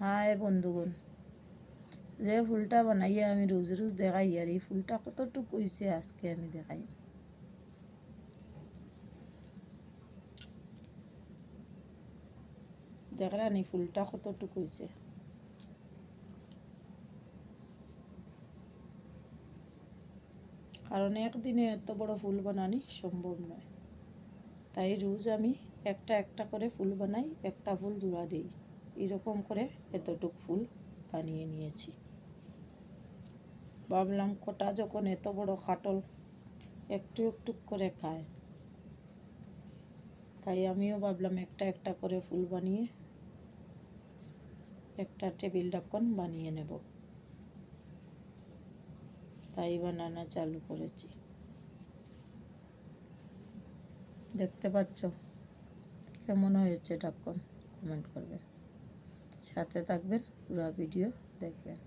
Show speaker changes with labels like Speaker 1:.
Speaker 1: High বন্ধুগণ, যে ফুলটা বানাইয়া আমি রোজ রোজ দেখাই আর এই ফুলটা কতটুকু হয়েছে আজকে আমি দেখাই। দেখলেন এই ফুলটা কতটুকু হয়েছে কারণ একদিনে এত বড় ফুল বানানি সম্ভব নয়। তাই রোজ আমি একটা একটা করে ফুল বানাই, একটা ফুল জোড়া দিই। এরকম করে এতটুক ফুল বানিয়ে নিয়েছি। ভাবলাম কটা যখন এত বড় খাটল, একটু একটু করে খায়। তাই আমিও ভাবলাম একটা একটা করে ফুল বানিয়ে একটা টেবিল ঢাকন বানিয়ে নেব। তাই বানানো চালু করেছি। দেখতে পাচ্ছ? কেমন হয়েছে ঢাকন? কমেন্ট করবেন সাথে থাকবেন পুরো ভিডিও দেখবেন।